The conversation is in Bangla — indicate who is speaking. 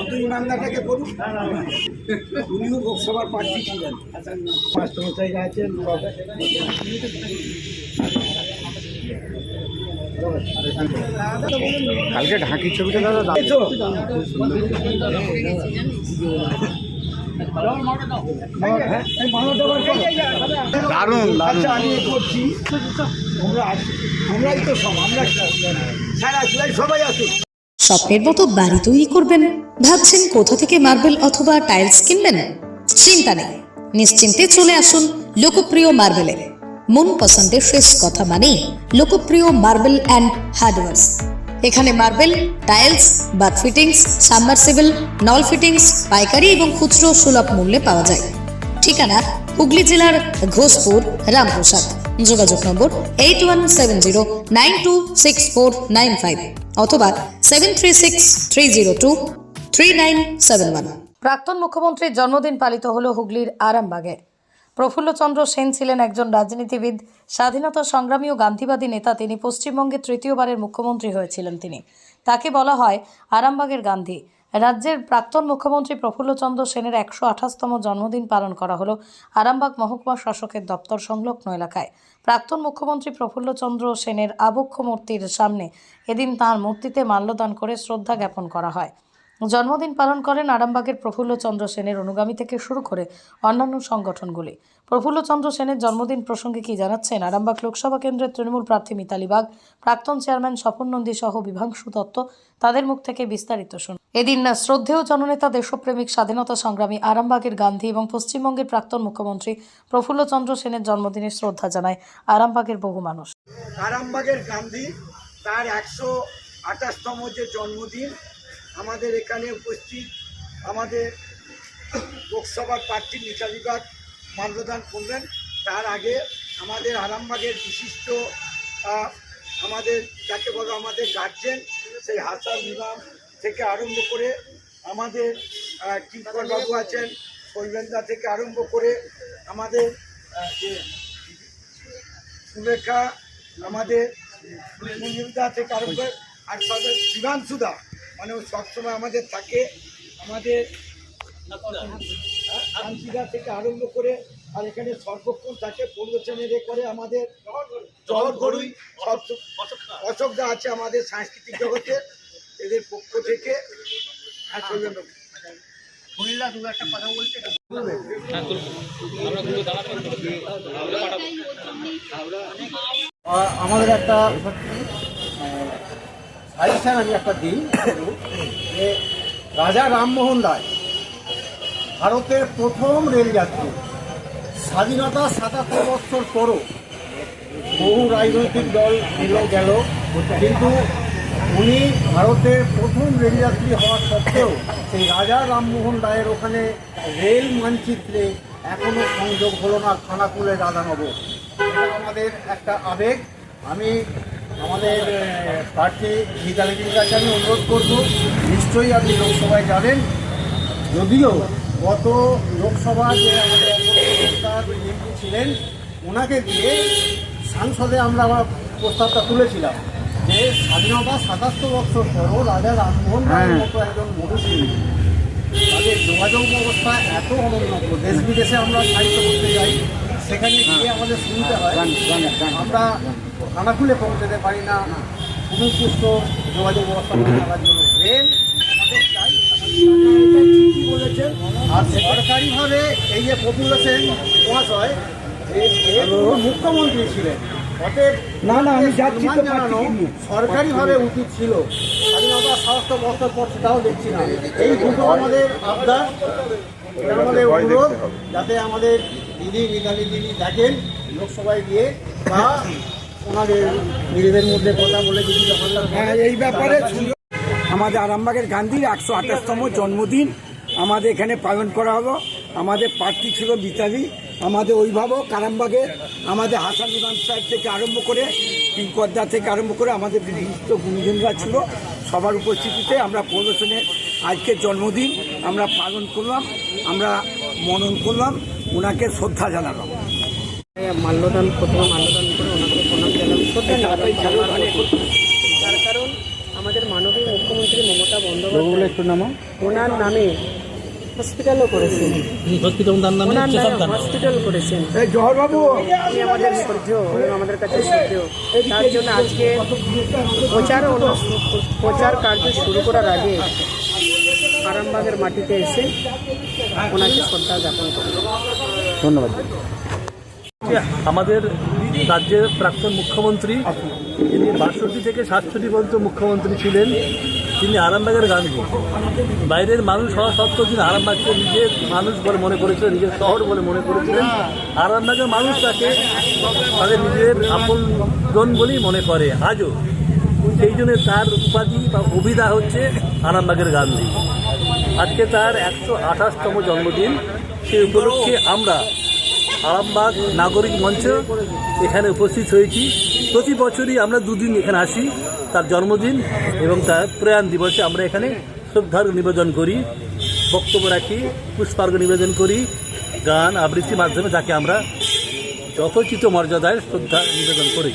Speaker 1: অত ইমানদারটাকে করুন উনিও লোকসভার প্রার্থী ছিলেন মাস্টারমশাইরা আছেন
Speaker 2: কালকে ঢাকির ছবিটা দাদা
Speaker 1: তো
Speaker 2: দারুণ
Speaker 1: আচ্ছা আমি করছি। তোমরা আস- তো সব আমরা স্যার আসলে সবাই আসুন
Speaker 3: স্বপ্নের মতো বাড়ি তৈরি করবেন? ভাবছেন কোথা থেকে মার্বেল অথবা টাইলস কিনবেন? চিন্তা নেই। নিশ্চিন্তে চলে আসুন লোকপ্রিয় মার্বেলের। মন পছন্দের শেষ কথা মানেই লোকপ্রিয় মার্বেল অ্যান্ড হার্ডওয়ার্স। এখানে marble tiles bath fittings submersible নল ফিটিংস পাইকারি এবং খুচরো সুলভ মূল্যে পাওয়া যায়। ঠিকানা হুগলি জেলার ঘোষপুর, রামপ্রসাদ। যোগাযোগ নম্বর eight one seven zero nine two six four nine five অথবা seven three six three zero two three nine seven one প্রাক্তন মুখ্যমন্ত্রীর জন্মদিন পালিত হলো হুগলির আরামবাগে। প্রফুল্লচন্দ্র সেন ছিলেন একজন রাজনীতিবিদ, স্বাধীনতা সংগ্রামী ও গান্ধীবাদী নেতা। তিনি পশ্চিমবঙ্গে তৃতীয়বারের মুখ্যমন্ত্রী হয়েছিলেন তিনি। তাকে বলা হয় আরামবাগের গান্ধী। রাজ্যের প্রাক্তন মুখ্যমন্ত্রী প্রফুল্লচন্দ্র সেনের একশো আঠাশতম জন্মদিন পালন করা হলো আরামবাগ মহকুমা শাসকের দপ্তর সংলগ্ন এলাকায়। প্রাক্তন মুখ্যমন্ত্রী প্রফুল্লচন্দ্র সেনের আবক্ষ মূর্তির সামনে এদিন তাঁর মূর্তিতে মাল্যদান করে শ্রদ্ধা জ্ঞাপন করা হয়। জন্মদিন পালন করেন আরামবাগের প্রফুল্লচন্দ্র সেনের অনুগামী থেকে শুরু করে অন্যান্য সংগঠনগুলি। প্রফুল্লচন্দ্র সেনের জন্মদিন প্রসঙ্গে কি জানাচ্ছেন? আরামবাগ লোকসভা কেন্দ্রের তৃণমূল প্রার্থী মিতালি বাগ, প্রাক্তন চেয়ারম্যান স্বপন নন্দী সহ বিভাংশু দত্ত তাদের মুখ থেকে বিস্তারিত শুন এদিন শ্রদ্ধেয় জননেতা, দেশপ্রেমিক, স্বাধীনতা সংগ্রামী আরামবাগের গান্ধী এবং পশ্চিমবঙ্গের প্রাক্তন মুখ্যমন্ত্রী প্রফুল্লচন্দ্র সেনের জন্মদিনে শ্রদ্ধা জানায় আরামবাগের বহু মানুষ।
Speaker 1: আরামবাগের গান্ধী তার একশো আঠাশতম যে জন্মদিন আমাদের এখানে উপস্থিত আমাদের লোকসভার প্রার্থী নেতা বিভাগ মাল্যদান করলেন তার আগে আমাদের আরামবাগের বিশিষ্ট আমাদের যাকে বলো আমাদের গার্জেন সেই হাসান ইমাম থেকে আরম্ভ করে আমাদের আহ, কিঙ্কর বাবু আছেন শৈলেন্দা থেকে আরম্ভ করে আমাদের সুলেখা আমাদের থেকে আরম্ভ করে আর সবে শিবাংশুদা মানে ও সবসময় আমাদের থাকে আমাদের শান্তিদা থেকে আরম্ভ করে আর এখানে সর্বক্ষণ থাকে পরিবেশনে রে করে আমাদের জল গরুই সব অশোকদা আছে আমাদের সাংস্কৃতিক জগতে এদের পক্ষ থেকে। কথা বলছে
Speaker 4: আমাদের একটা সাজেশন আমি একটা দিই। যে রাজা রামমোহন রায় ভারতের প্রথম রেলযাত্রী স্বাধীনতা সাতাত্তর বছর পরও বহু রাজনৈতিক দল এলো গেল, কিন্তু উনি ভারতের প্রথম রেলযাত্রী হওয়া সত্ত্বেও সেই রাজা রামমোহন রায়ের ওখানে রেল মানচিত্রে এখনও সংযোগ হলো না, খানাকুলের রাধানগর। এটা আমাদের একটা আবেগ। আমি আমাদের প্রার্থী গীতালিদির কাছে আমি অনুরোধ করব নিশ্চয়ই আপনি লোকসভায় যাবেন। যদিও গত লোকসভা যে আমাদের এমপি ছিলেন ওনাকে দিয়ে সাংসদে আমরা আমার প্রস্তাবটা তুলেছিলাম যে স্বাধীনতা সাতাত্তর বছর পরও রাজা রামমোহন রায়ের মতো একজন মনীষী তাদের যোগাযোগ ব্যবস্থা এত অনন্য দেশ বিদেশে আমরা সাহিত্য করতে যাই সেখানে গিয়ে আমাদের শুনতে হয়। আমরা খানা খুলে পৌঁছাতে পারি না। সুনির্দিষ্ট যোগাযোগ ব্যবস্থা থাকার জন্য রেল আমাদের চাই। বলেছেন। আর সরকারিভাবে এই যে প্রফুল্ল সেন মহাশয় মুখ্যমন্ত্রী ছিলেন। অতএব
Speaker 1: না, না, আমি
Speaker 4: জানানো সরকারিভাবে উচিত ছিল। স্বাধীনতা সমস্ত বছর পর সেটাও দেখছি না। এই দুটো আমাদের আবদার। আমাদের অনুরোধ। যাতে আমাদের দিদি মিতালি দিদি দেখেন লোকসভায় গিয়ে বা ওনাদের নিজেদের মধ্যে কথা বলে ব্যাপারটা
Speaker 1: হ্যাঁ এই ব্যাপারে আমাদের আরামবাগের গান্ধীর একশো আঠাশতম জন্মদিন আমাদের এখানে পালন করা হলো। আমাদের প্রার্থী ছিল মিতালি। আমাদের অভিভাবক আরামবাগের আমাদের হাসান ইমাম সাহেব থেকে আরম্ভ করে কিঙ্করদা থেকে আরম্ভ করে আমাদের বিশিষ্ট গুণীজনরা ছিল। সবার উপস্থিতিতে আমরা প্রদর্শনের আজকের জন্মদিন আমরা পালন করলাম আমরা মনন করলাম। ওনাকে শ্রদ্ধা জানালাম।
Speaker 5: মাল্যদান প্রথমে মাল্যদান করে ওনাকে প্রণাম জানালাম। শ্রদ্ধা তার কারণ আমাদের মাননীয় মুখ্যমন্ত্রী মমতা বন্দ্যোপাধ্যায়
Speaker 2: একটু নামা
Speaker 5: ওনার নামে হসপিটালও করেছেন। ওনার নামে হসপিটাল করেছেন।
Speaker 1: এই
Speaker 5: আমাদের শ্রদ্ধেয় এবং আমাদের কাছে শ্রদ্ধেয়। তার জন্য আজকে প্রচার অনু- প্রচার কার্য শুরু করার আগে আরামবাগের মাটিতে এসে ওনাকে শ্রদ্ধা জ্ঞাপন করি
Speaker 2: ধন্যবাদ।
Speaker 6: আমাদের রাজ্যের প্রাক্তন মুখ্যমন্ত্রী তিনি বাষট্টি থেকে সাতষট্টি পর্যন্ত মুখ্যমন্ত্রী ছিলেন তিনি আরামবাগের গান্ধী। বাইরের মানুষ হওয়া সত্ত্বেও তিনি আরামবাগকে নিজের মানুষ বলে মনে করেছিলেন নিজের শহর বলে মনে করেছিলেন। আরামবাগের মানুষ তাকে তাদের নিজের আপন জন বলেই মনে করে। আজও সেই জন্য তার উপাধি বা অভিধা হচ্ছে আরামবাগের গান্ধী। আজকে তার একশো আঠাশতম জন্মদিন। সেই উপলক্ষে আমরা আরামবাগ নাগরিক মঞ্চ এখানে উপস্থিত হয়েছি। প্রতি বছরই আমরা দুদিন এখানে আসি, তার জন্মদিন এবং তার প্রয়াণ দিবসে আমরা এখানে শ্রদ্ধার নিবেদন করি, বক্তব্য রাখি, পুষ্পার্ঘ নিবেদন করি, গান আবৃত্তির মাধ্যমে তাকে আমরা যথোচিত মর্যাদায় শ্রদ্ধা নিবেদন করি।